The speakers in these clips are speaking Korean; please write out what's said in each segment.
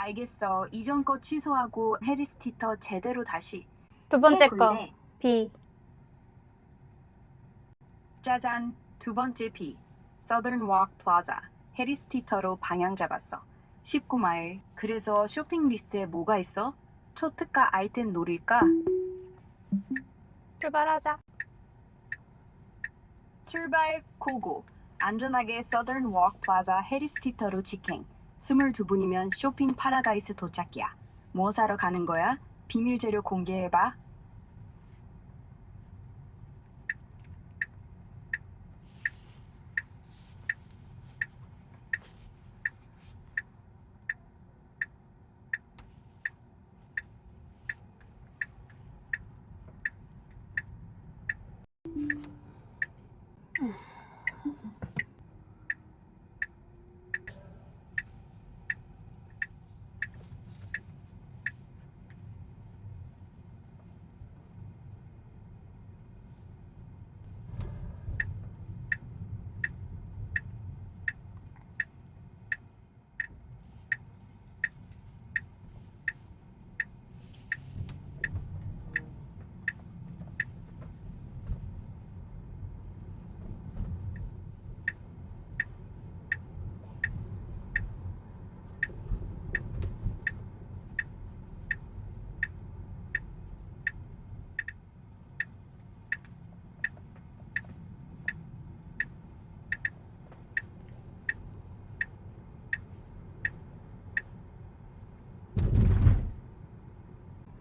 알겠어. 이전 거 취소하고 헤리스 티터 제대로 다시. 두 번째 새거 B. 짜잔. 두 번째 B. Southern Walk Plaza. 헤리스 티터로 방향 잡았어. 19마일. 그래서 쇼핑 리스트에 뭐가 있어? 초특가 아이템 노릴까? 출발하자. 출발 고고. 안전하게 Southern Walk Plaza 헤리스 티터로 직행. 22분이면 쇼핑 파라다이스 도착이야. 뭐 사러 가는 거야? 비밀 재료 공개해봐.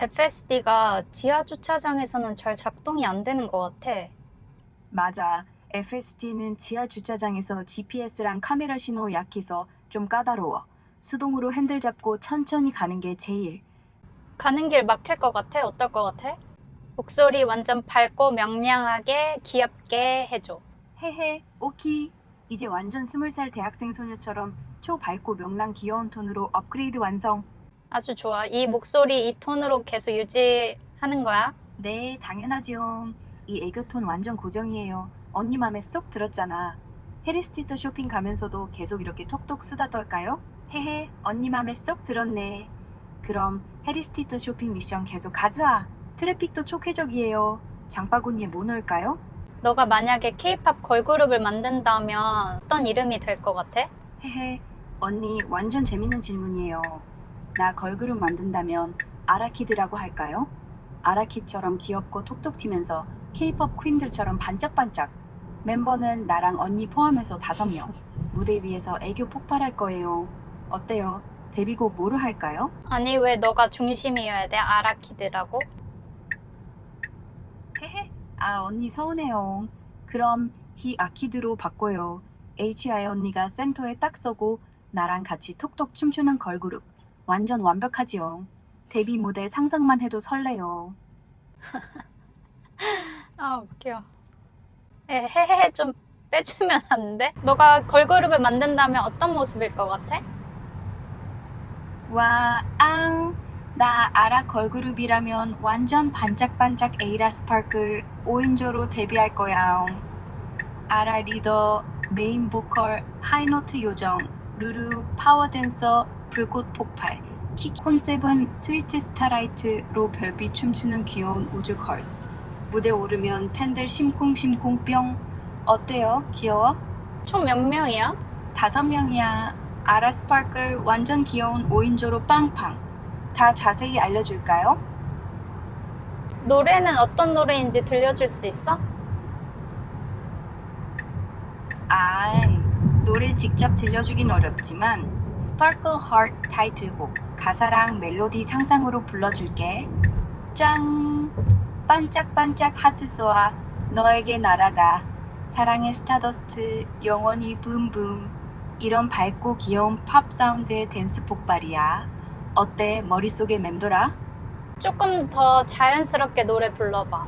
FSD가 지하 주차장에서는 잘 작동이 안 되는 것 같아. 맞아. FST는 지하 주차장에서 GPS랑 카메라 신호 약해서 좀 까다로워. 수동으로 핸들 잡고 천천히 가는 게 제일. 가는 길 막힐 것 같아? 어떨 것 같아? 목소리 완전 밝고 명량하게 귀엽게 해줘. 헤헤, 오키. 이제 완전 스물 살 대학생 소녀처럼 초밝고 명랑 귀여운 톤으로 업그레이드 완성. 아주 좋아. 이 목소리 이 톤으로 계속 유지하는 거야? 네, 당연하지요. 이 애교 톤 완전 고정이에요. 언니 맘에 쏙 들었잖아. 해리스티터 쇼핑 가면서도 계속 이렇게 톡톡 수다 떨까요? 헤헤, 언니 맘에 쏙 들었네. 그럼 해리스티터 쇼핑 미션 계속 가자. 트래픽도 촉회적이에요. 장바구니에 뭐 넣을까요? 너가 만약에 K-팝 걸그룹을 만든다면 어떤 이름이 될 것 같아? 헤헤, 언니 완전 재밌는 질문이에요. 나 걸그룹 만든다면 아라키드라고 할까요? 아라키처럼 귀엽고 톡톡 튀면서 케이팝 퀸들처럼 반짝반짝. 멤버는 나랑 언니 포함해서 다섯 명. 무대 위에서 애교 폭발할 거예요. 어때요? 데뷔곡 뭐로 할까요? 아니 왜 너가 중심이어야 돼? 아라키드라고? 헤헤, 아 언니 서운해요. 그럼 히 아키드로 바꿔요. HI 언니가 센터에 딱 서고 나랑 같이 톡톡 춤추는 걸그룹. 완전 완벽하지요. 데뷔 무대 상상만 해도 설레요. 아 웃겨. 에, 헤헤헤 좀 빼주면 안 돼? 너가 걸그룹을 만든다면 어떤 모습일 것 같아? 와, 앙. 나 아라 걸그룹이라면 완전 반짝반짝 에이라 스파클 5인조로 데뷔할 거야. 아라 리더, 메인 보컬, 하이노트 요정, 루루, 파워댄서, 불꽃 폭발. 키 콘셉은 스위트 스타라이트로 별빛 춤추는 귀여운 우주 걸스. 무대 오르면 팬들 심쿵심쿵 뿅. 어때요? 귀여워? 총 몇 명이야? 다섯 명이야. 아라 스파클 완전 귀여운 5인조로 빵빵. 다 자세히 알려줄까요? 노래는 어떤 노래인지 들려줄 수 있어? 아, 노래 직접 들려주긴 어렵지만 스파클 하트 타이틀곡 가사랑 멜로디 상상으로 불러줄게. 짱! 반짝반짝 하트 쏘아 너에게 날아가 사랑의 스타더스트 영원히 붐붐 이런 밝고 귀여운 팝 사운드의 댄스 폭발이야. 어때? 머릿속에 맴돌아? 조금 더 자연스럽게 노래 불러봐.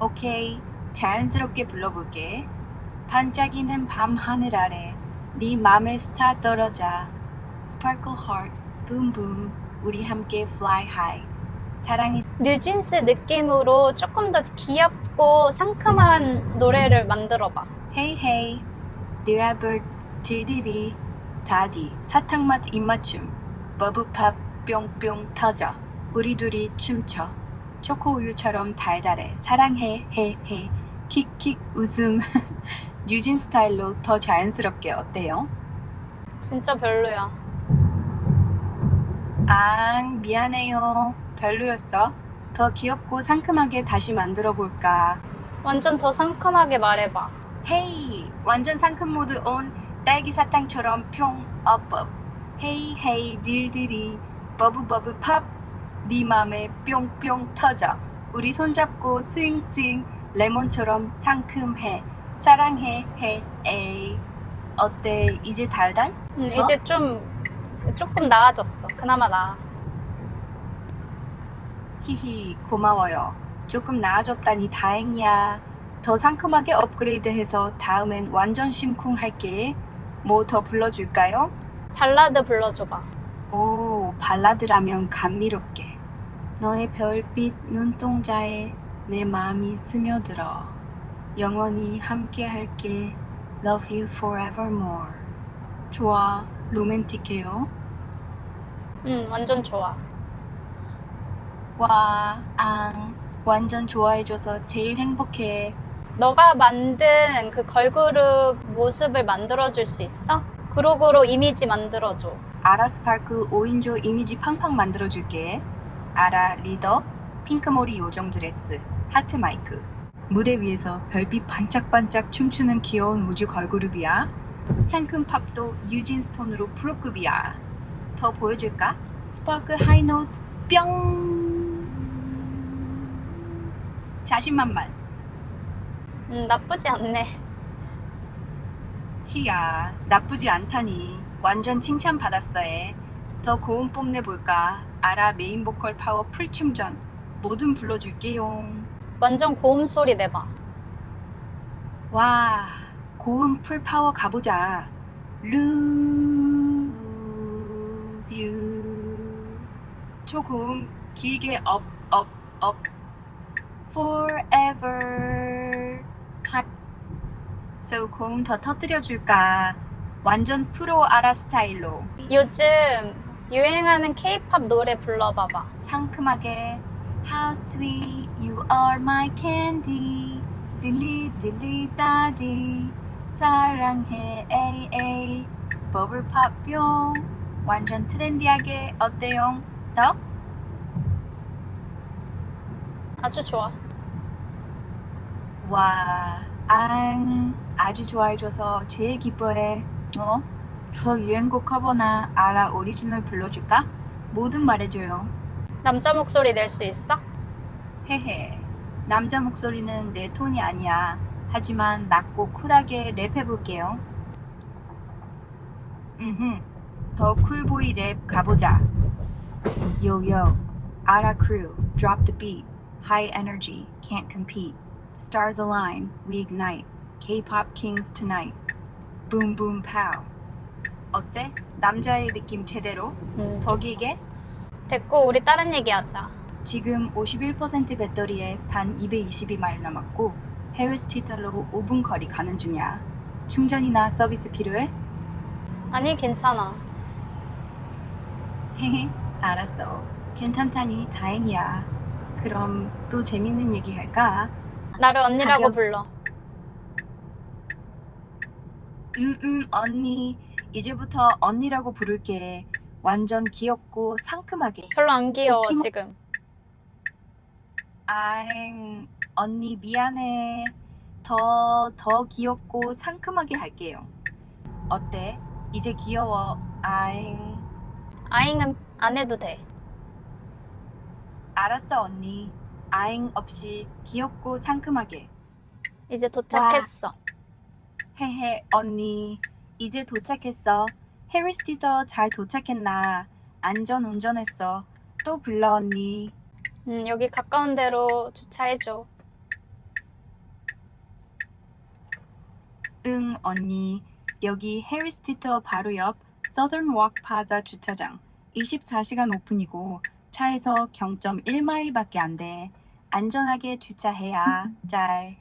오케이, 자연스럽게 불러볼게. 반짝이는 밤 하늘 아래 네 맘에 스타 떨어져. 스파클 하트 붐붐 우리 함께 fly high. 사랑이 뉴진스 느낌으로 조금 더 귀엽고 상큼한 노래를 만들어봐. hey hey. 듀아블 딜디리 다디 사탕맛 입맞춤. 버브팝 뿅뿅 터져. 우리 둘이 춤춰. 초코우유처럼 달달해. 사랑해. 해해 킥킥 웃음 뉴진 스타일로 더 자연스럽게 어때요? 진짜 별로야. 앙 미안해요. 별로였어. 더 귀엽고 상큼하게 다시 만들어 볼까? 완전 더 상큼하게 말해봐. 헤이 완전 상큼 모드 온 딸기 사탕처럼 평 업업. 헤이 헤이 딜딜이. 버브 버브 팝 네 맘에 뿅뿅 터져. 우리 손잡고 스윙 스윙. 레몬처럼 상큼해 사랑해 해 에이 어때 이제 달달? 음, 어? 이제 좀 조금 나아졌어. 그나마 나아. 히히 고마워요 조금 나아졌다니 다행이야 더 상큼하게 업그레이드해서 다음엔 완전 심쿵 할게 뭐 더 불러줄까요? 발라드 불러줘봐. 오, 발라드라면 감미롭게. 너의 별빛 눈동자에 내 마음이 스며들어. 영원히 함께 할게. Love you forevermore. 좋아, 로맨틱해요. 응, 완전 좋아. 와, 앙. 완전 좋아해줘서 제일 행복해. 너가 만든 그 걸그룹 모습을 만들어줄 수 있어? 그룹으로 이미지 만들어줘. 아라스파크 5인조 이미지 팡팡 만들어줄게. 아라 리더, 핑크머리 요정 드레스, 하트 마이크. 무대 위에서 별빛 반짝반짝 춤추는 귀여운 우주 걸그룹이야. 상큼 팝도 뉴진 스톤으로 프로급이야. 더 보여줄까? 스파크 하이노트 뿅. 자신만만. 음, 나쁘지 않네. 희야, 나쁘지 않다니. 완전 칭찬 받았어에. 더 고음 뽐내 볼까? 아라 메인 보컬 파워 풀 충전. 뭐든 불러줄게요. 완전 고음 소리 내봐. 와, 고음 풀 파워 가보자. Love you. 초고음 길게 업, 업, 업. Forever. 핫. So 고음 더 터뜨려 줄까? 완전 프로 아라 스타일로. 요즘 유행하는 케이팝 노래 불러봐봐. 상큼하게 How sweet you are my candy 딜리 딜리 따디 사랑해 에이 에이 버블팝 뿅 완전 트렌디하게 어때요? 더? 아주 좋아. 와, 앙 아주 좋아해줘서 제일 기뻐해 어? 더 유행곡 커버나 아라 오리지널 불러줄까? 뭐든 말해줘요 남자 목소리 낼 수 있어? 헤헤. 남자 목소리는 내 톤이 아니야. 하지만 낮고 쿨하게 랩해볼게요. 음흠. 더 쿨보이 랩 가보자. Yo yo. Ara crew. Drop the beat. High energy. Can't compete. Stars align. We ignite. K-pop kings tonight. Boom boom pow. 어때? 남자의 느낌 제대로? 음, 더 길게? 됐고 우리 다른 얘기하자. 지금 51% 배터리에 단 222마일 남았고 해리스티털로 5분 거리 가는 중이야. 충전이나 서비스 필요해? 아니 괜찮아. 헤헤, 알았어. 괜찮다니 다행이야. 그럼 또 재밌는 얘기 할까? 나를 언니라고 가격. 불러. 음, 음, 언니. 이제부터 언니라고 부를게. 완전 귀엽고 상큼하게. 별로 안 귀여워 어떻게- 지금. 아잉, 언니 미안해. 더, 더 귀엽고 상큼하게 할게요. 어때? 이제 귀여워. 아잉. 아잉은 안 해도 돼. 알았어, 언니. 아잉 없이 귀엽고 상큼하게. 이제 도착했어. 헤헤, 언니. 이제 도착했어. 해리스티더 잘 도착했나? 안전 운전했어. 또 불러, 언니. 음, 여기 가까운 데로 주차해줘. 응, 언니. 여기 해리스티터 바로 옆 서던 웍 파자 주차장. 24시간 오픈이고 차에서 0.1마일밖에 안 돼. 안전하게 주차해야 짤.